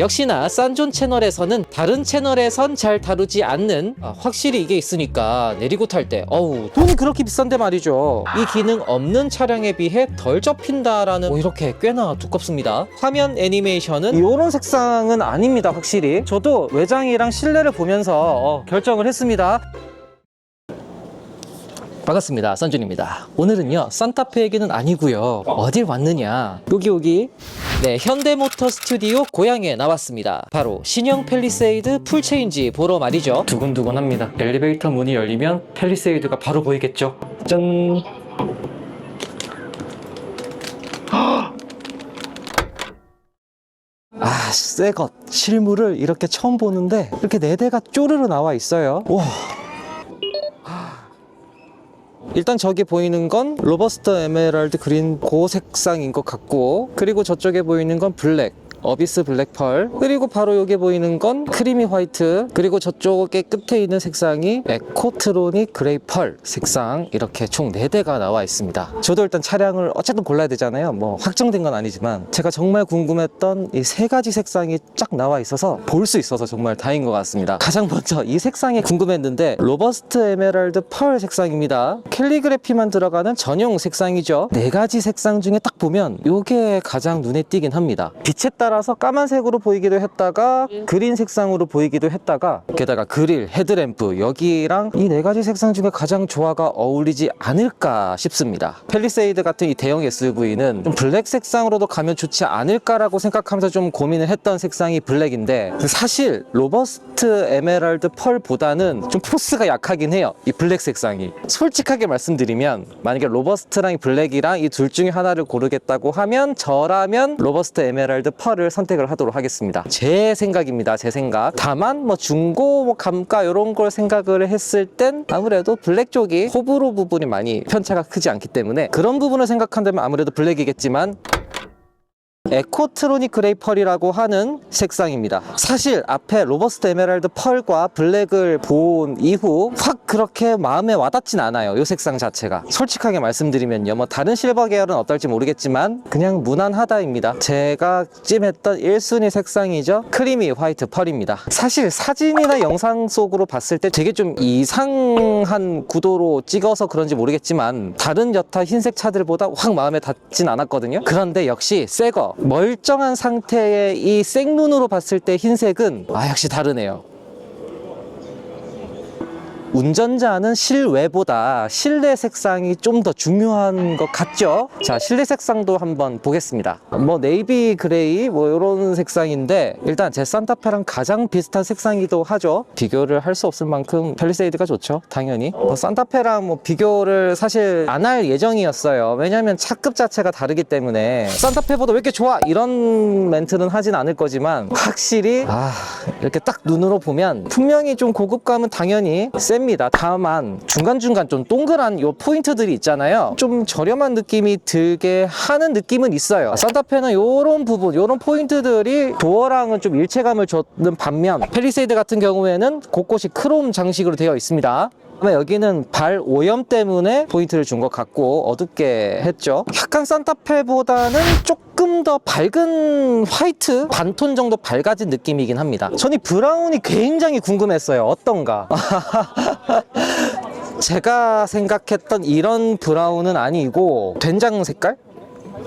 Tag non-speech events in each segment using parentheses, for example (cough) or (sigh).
역시나 싼존 채널에서는 다른 채널에선 잘 다루지 않는 아, 확실히 이게 있으니까 내리고 탈 때 어우. 돈이 그렇게 비싼데 말이죠. 이 기능 없는 차량에 비해 덜 접힌다라는 뭐 이렇게 꽤나 두껍습니다. 화면 애니메이션은 이런 색상은 아닙니다 확실히. 저도 외장이랑 실내를 보면서 어, 결정을 했습니다 반갑습니다. 썬준입니다. 오늘은요, 산타페 얘기는 아니고요. 어딜 왔느냐? 여기 여기. 네, 현대모터 스튜디오 고향에 나왔습니다. 바로 신형 펠리세이드 풀체인지 보러 말이죠. 두근두근합니다. 엘리베이터 문이 열리면 펠리세이드가 바로 보이겠죠. 짠. 아, 새것 실물을 이렇게 처음 보는데 이렇게 네 대가 쪼르르 나와 있어요. 와. 일단 저기 보이는 건 로버스터 에메랄드 그린 고 색상인 것 같고 그리고 저쪽에 보이는 건 블랙 어비스 블랙 펄. 그리고 바로 여기 보이는 건 크리미 화이트. 그리고 저쪽에 끝에 있는 색상이 에코트로닉 그레이 펄 색상. 이렇게 총 4대가 나와 있습니다. 저도 일단 차량을 어쨌든 골라야 되잖아요. 뭐 확정된 건 아니지만 제가 정말 궁금했던 이 세 가지 색상이 쫙 나와 있어서 볼 수 있어서 정말 다행인 것 같습니다. 가장 먼저 이 색상이 궁금했는데 로버스트 에메랄드 펄 색상입니다. 캘리그래피만 들어가는 전용 색상이죠. 네 가지 색상 중에 딱 보면 이게 가장 눈에 띄긴 합니다. 빛에 따라 서 까만색으로 보이기도 했다가 그린 색상으로 보이기도 했다가 게다가 그릴 헤드램프 여기랑 이 네 가지 색상 중에 가장 조화가 어울리지 않을까 싶습니다. 펠리세이드 같은 이 대형 SUV는 좀 블랙 색상으로도 가면 좋지 않을까라고 생각하면서 좀 고민을 했던 색상이 블랙인데 사실 로버스트 에메랄드 펄보다는 좀 포스가 약하긴 해요 이 블랙 색상이. 솔직하게 말씀드리면 만약에 로버스트랑 이 블랙이랑 이 둘 중에 하나를 고르겠다고 하면 저라면 로버스트 에메랄드 펄을 선택을 하도록 하겠습니다. 제 생각입니다 제 생각. 다만 뭐 중고 뭐 감가 이런 걸 생각을 했을 땐 아무래도 블랙 쪽이 호불호 부분이 많이 편차가 크지 않기 때문에 그런 부분을 생각한다면 아무래도 블랙이겠지만 에코트로닉 그레이 펄이라고 하는 색상입니다. 사실 앞에 로버스트 에메랄드 펄과 블랙을 본 이후 확 그렇게 마음에 와닿진 않아요. 이 색상 자체가. 솔직하게 말씀드리면요. 뭐 다른 실버 계열은 어떨지 모르겠지만 그냥 무난하다입니다. 제가 찜했던 1순위 색상이죠. 크리미 화이트 펄입니다. 사실 사진이나 영상 속으로 봤을 때 되게 좀 이상한 구도로 찍어서 그런지 모르겠지만 다른 여타 흰색 차들보다 확 마음에 닿진 않았거든요. 그런데 역시 새거 멀쩡한 상태의 이 생눈으로 봤을 때 흰색은 아 역시 다르네요. 운전자는 실외보다 실내 색상이 좀 더 중요한 것 같죠? 자, 실내 색상도 한번 보겠습니다. 뭐 네이비 그레이 뭐 이런 색상인데 일단 제 산타페랑 가장 비슷한 색상이기도 하죠. 비교를 할 수 없을 만큼 펠리세이드가 좋죠. 당연히. 뭐 산타페랑 뭐 비교를 사실 안 할 예정이었어요. 왜냐면 차급 자체가 다르기 때문에 산타페보다 왜 이렇게 좋아? 이런 멘트는 하진 않을 거지만 확실히 아, 이렇게 딱 눈으로 보면 분명히 좀 고급감은 당연히 셉니다. 다만 중간중간 좀 동그란 요 포인트들이 있잖아요. 좀 저렴한 느낌이 들게 하는 느낌은 있어요. 산타페는 요런 부분, 요런 포인트들이 도어랑은 좀 일체감을 줬는 반면 펠리세이드 같은 경우에는 곳곳이 크롬 장식으로 되어 있습니다. 그다음에 여기는 발 오염 때문에 포인트를 준 것 같고 어둡게 했죠. 약간 산타페보다는 조금 더 밝은 화이트 반톤 정도 밝아진 느낌이긴 합니다. 저는 이 브라운이 굉장히 궁금했어요. 어떤가? (laughs) 제가 생각했던 이런 브라운은 아니고 된장 색깔?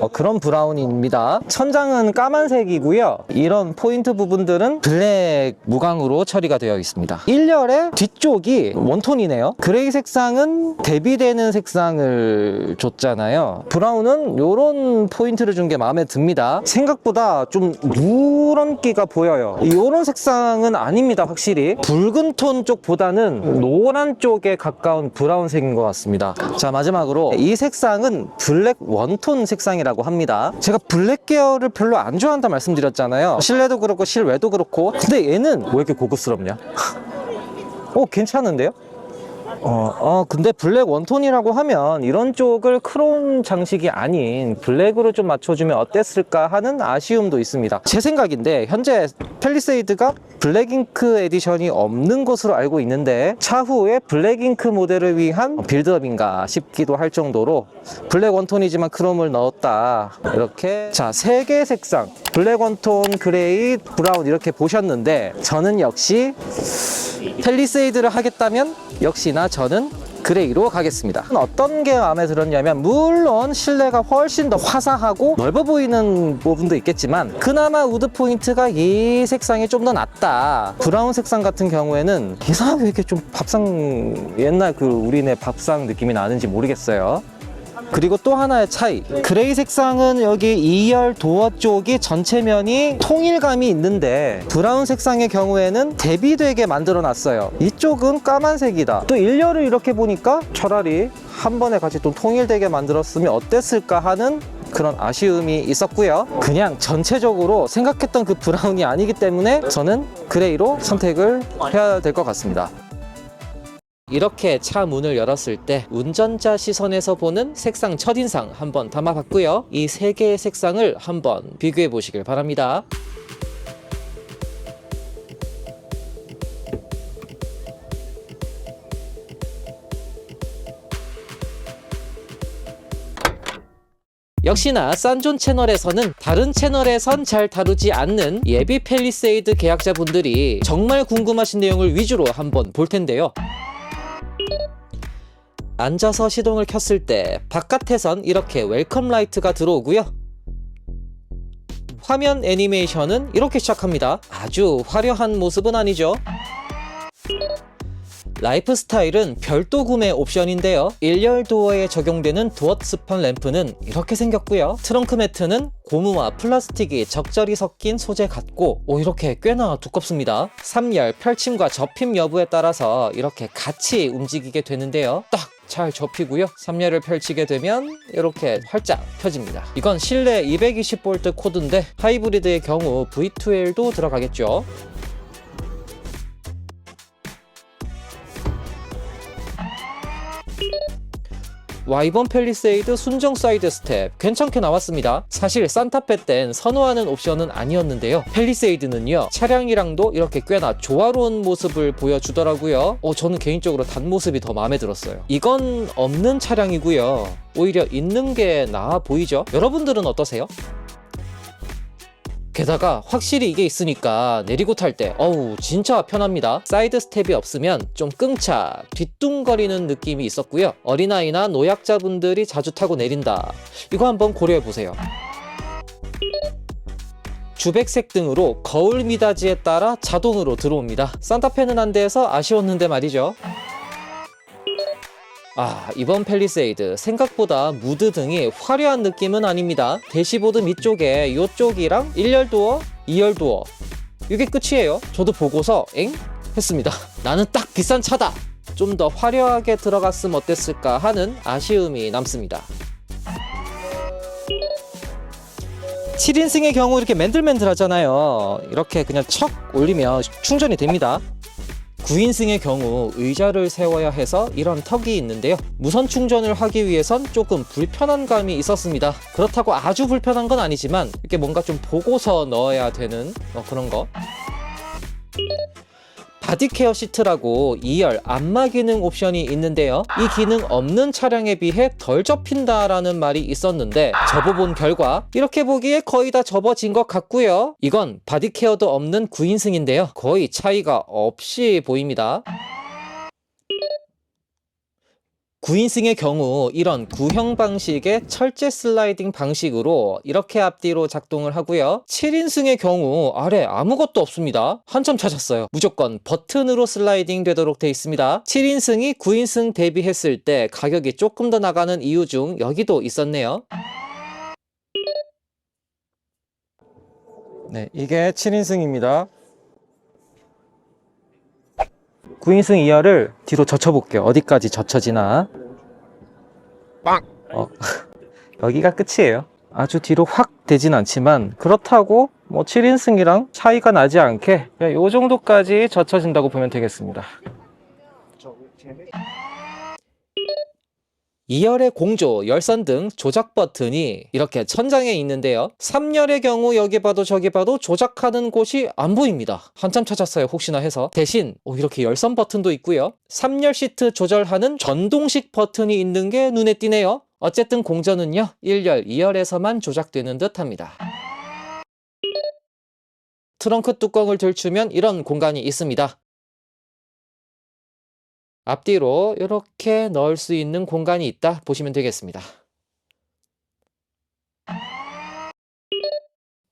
어, 그런 브라운입니다. 천장은 까만색이고요. 이런 포인트 부분들은 블랙 무광으로 처리가 되어 있습니다. 1열의 뒤쪽이 원톤이네요. 그레이 색상은 대비되는 색상을 줬잖아요. 브라운은 이런 포인트를 준 게 마음에 듭니다. 생각보다 좀 누런기가 보여요. 이런 색상은 아닙니다. 확실히 붉은 톤 쪽보다는 노란 쪽에 가까운 브라운색인 것 같습니다. 자 마지막으로 이 색상은 블랙 원톤 색상이 라고 합니다. 제가 블랙 계열을 별로 안 좋아한다 말씀드렸잖아요. 실내도 그렇고 실외도 그렇고 근데 얘는 왜 이렇게 고급스럽냐? (laughs) 어 괜찮은데요? 어, 어, 근데 블랙 원톤이라고 하면 이런 쪽을 크롬 장식이 아닌 블랙으로 좀 맞춰주면 어땠을까 하는 아쉬움도 있습니다. 제 생각인데 현재 펠리세이드가 블랙잉크 에디션이 없는 것으로 알고 있는데 차후에 블랙잉크 모델을 위한 빌드업인가 싶기도 할 정도로 블랙 원톤이지만 크롬을 넣었다. 이렇게 자, 세 개의 색상 블랙 원톤, 그레이, 브라운 이렇게 보셨는데 저는 역시 펠리세이드를 하겠다면 역시나 저는 그레이로 가겠습니다. 어떤 게 마음에 들었냐면 물론 실내가 훨씬 더 화사하고 넓어 보이는 부분도 있겠지만 그나마 우드 포인트가 이 색상이 좀 더 낫다. 브라운 색상 같은 경우에는 이상하게 왜 이렇게 좀 밥상 옛날 그 우리네 밥상 느낌이 나는지 모르겠어요. 그리고 또 하나의 차이. 그레이 색상은 여기 2열 도어 쪽이 전체면이 통일감이 있는데 브라운 색상의 경우에는 대비되게 만들어 놨어요. 이쪽은 까만색이다. 또 1열을 이렇게 보니까 차라리 한 번에 같이 좀 통일되게 만들었으면 어땠을까 하는 그런 아쉬움이 있었고요. 그냥 전체적으로 생각했던 그 브라운이 아니기 때문에 저는 그레이로 선택을 해야 될 것 같습니다 이렇게 차 문을 열었을 때 운전자 시선에서 보는 색상 첫인상 한번 담아봤고요. 이 세 개의 색상을 한번 비교해 보시길 바랍니다. 역시나 싼존 채널에서는 다른 채널에선 잘 다루지 않는 예비 펠리세이드 계약자분들이 정말 궁금하신 내용을 위주로 한번 볼 텐데요. 앉아서 시동을 켰을 때 바깥에선 이렇게 웰컴 라이트가 들어오고요. 화면 애니메이션은 이렇게 시작합니다. 아주 화려한 모습은 아니죠. 라이프 스타일은 별도 구매 옵션인데요. 1열 도어에 적용되는 도어 스펀 램프는 이렇게 생겼고요. 트렁크 매트는 고무와 플라스틱이 적절히 섞인 소재 같고 오 이렇게 꽤나 두껍습니다. 3열 펼침과 접힘 여부에 따라서 이렇게 같이 움직이게 되는데요. 딱 잘 접히고요. 3열을 펼치게 되면 이렇게 활짝 펴집니다. 이건 실내 220V 코드인데 하이브리드의 경우 V2L도 들어가겠죠. 와이번 펠리세이드 순정 사이드 스텝 괜찮게 나왔습니다. 사실 산타페 땐 선호하는 옵션은 아니었는데요. 펠리세이드는요 차량이랑도 이렇게 꽤나 조화로운 모습을 보여주더라고요. 어, 저는 개인적으로 단모습이 더 마음에 들었어요. 이건 없는 차량이고요. 오히려 있는 게 나아 보이죠? 여러분들은 어떠세요? 게다가 확실히 이게 있으니까 내리고 탈 때 어우 진짜 편합니다. 사이드 스텝이 없으면 좀 끙차 뒤뚱거리는 느낌이 있었고요. 어린아이나 노약자분들이 자주 타고 내린다. 이거 한번 고려해 보세요. 주백색 등으로 거울 미닫이에 따라 자동으로 들어옵니다. 산타페는 안 돼서 아쉬웠는데 말이죠 아, 이번 펠리세이드 생각보다 무드 등이 화려한 느낌은 아닙니다. 대시보드 밑쪽에 이쪽이랑 1열 도어, 2열 도어 이게 끝이에요. 저도 보고서 엥? 했습니다. (laughs) 나는 딱 비싼 차다. 좀 더 화려하게 들어갔으면 어땠을까 하는 아쉬움이 남습니다. 7인승의 경우 이렇게 맨들맨들 하잖아요. 이렇게 그냥 척 올리면 충전이 됩니다. 9인승의 경우 의자를 세워야 해서 이런 턱이 있는데요. 무선 충전을 하기 위해선 조금 불편한 감이 있었습니다. 그렇다고 아주 불편한 건 아니지만 이렇게 뭔가 좀 보고서 넣어야 되는 어, 그런 거. 바디케어 시트라고 2열 안마 기능 옵션이 있는데요. 이 기능 없는 차량에 비해 덜 접힌다라는 말이 있었는데 접어본 결과 이렇게 보기에 거의 다 접어진 것 같고요. 이건 바디케어도 없는 9인승인데요. 거의 차이가 없이 보입니다. 9인승의 경우 이런 구형 방식의 철제 슬라이딩 방식으로 이렇게 앞뒤로 작동을 하고요. 7인승의 경우 아래 아무것도 없습니다. 한참 찾았어요. 무조건 버튼으로 슬라이딩 되도록 돼 있습니다. 7인승이 9인승 대비했을 때 가격이 조금 더 나가는 이유 중 여기도 있었네요. 네, 이게 7인승입니다. 9인승 2열을 뒤로 젖혀볼게요. 어디까지 젖혀지나. 빵! 어, (laughs) 여기가 끝이에요. 아주 뒤로 확 되진 않지만, 그렇다고 뭐 7인승이랑 차이가 나지 않게, 이 정도까지 젖혀진다고 보면 되겠습니다. 2열의 공조, 열선 등 조작 버튼이 이렇게 천장에 있는데요. 3열의 경우 여기 봐도 저기 봐도 조작하는 곳이 안 보입니다. 한참 찾았어요. 혹시나 해서. 대신 오, 이렇게 열선 버튼도 있고요. 3열 시트 조절하는 전동식 버튼이 있는 게 눈에 띄네요. 어쨌든 공전은요. 1열, 2열에서만 조작되는 듯 합니다. 트렁크 뚜껑을 들추면 이런 공간이 있습니다. 앞뒤로 이렇게 넣을 수 있는 공간이 있다 보시면 되겠습니다.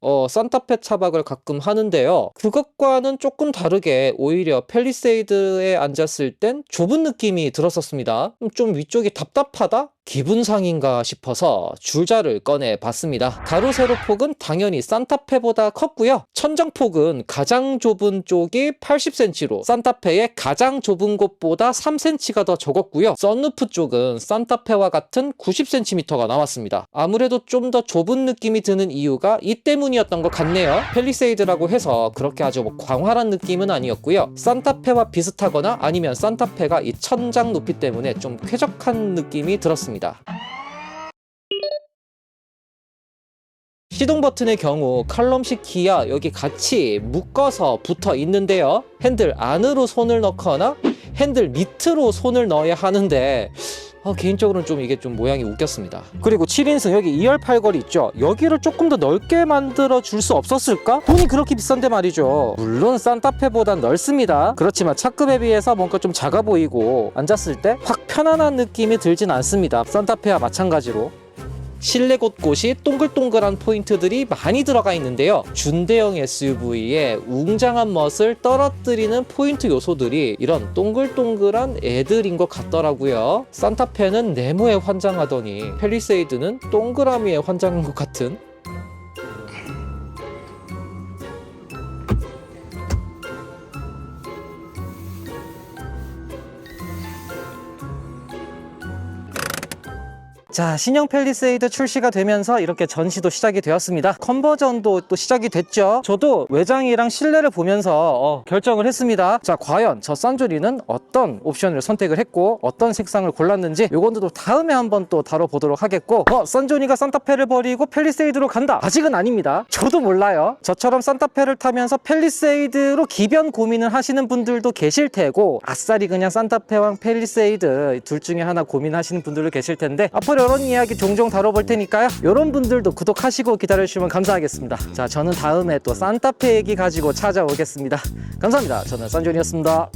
어, 산타페 차박을 가끔 하는데요. 그것과는 조금 다르게 오히려 펠리세이드에 앉았을 땐 좁은 느낌이 들었었습니다. 음, 좀 위쪽이 답답하다? 기분상인가 싶어서 줄자를 꺼내 봤습니다. 가로 세로 폭은 당연히 산타페보다 컸고요. 천장 폭은 가장 좁은 쪽이 80cm로 산타페의 가장 좁은 곳보다 3cm가 더 적었고요. 썬루프 쪽은 산타페와 같은 90cm가 나왔습니다. 아무래도 좀 더 좁은 느낌이 드는 이유가 이 때문이었던 것 같네요. 펠리세이드라고 해서 그렇게 아주 뭐 광활한 느낌은 아니었고요. 산타페와 비슷하거나 아니면 산타페가 이 천장 높이 때문에 좀 쾌적한 느낌이 들었습니다. 시동 버튼의 경우 칼럼식 키야 여기 같이 묶어서 붙어 있는데요. 핸들 안으로 손을 넣거나 핸들 밑으로 손을 넣어야 하는데 어, 개인적으로는 좀 이게 좀 모양이 웃겼습니다. 그리고 7인승 여기 2열 팔걸이 있죠. 여기를 조금 더 넓게 만들어 줄 수 없었을까? 돈이 그렇게 비싼데 말이죠. 물론 산타페보단 넓습니다. 그렇지만 차급에 비해서 뭔가 좀 작아 보이고 앉았을 때 확 편안한 느낌이 들진 않습니다. 산타페와 마찬가지로. 실내 곳곳이 동글동글한 포인트들이 많이 들어가 있는데요. 준대형 SUV의 웅장한 멋을 떨어뜨리는 포인트 요소들이 이런 동글동글한 애들인 것 같더라고요. 산타페는 네모에 환장하더니 펠리세이드는 동그라미에 환장한 것 같은 자, 신형 펠리세이드 출시가 되면서 이렇게 전시도 시작이 되었습니다. 컨버전도 또 시작이 됐죠. 저도 외장이랑 실내를 보면서 어, 결정을 했습니다. 자, 과연 저 썬조리는 어떤 옵션을 선택을 했고 어떤 색상을 골랐는지 요건도 또 다음에 한번 또 다뤄보도록 하겠고 어, 썬조니가 산타페를 버리고 펠리세이드로 간다. 아직은 아닙니다. 저도 몰라요. 저처럼 산타페를 타면서 펠리세이드로 기변 고민을 하시는 분들도 계실 테고 아싸리 그냥 산타페와 펠리세이드 둘 중에 하나 고민하시는 분들도 계실 텐데 앞으로 이런 이야기 종종 다뤄볼 테니까요. 이런 분들도 구독하시고 기다려주시면 감사하겠습니다. 자, 저는 다음에 또 산타페 얘기 가지고 찾아오겠습니다. 감사합니다. 저는 썬존이었습니다.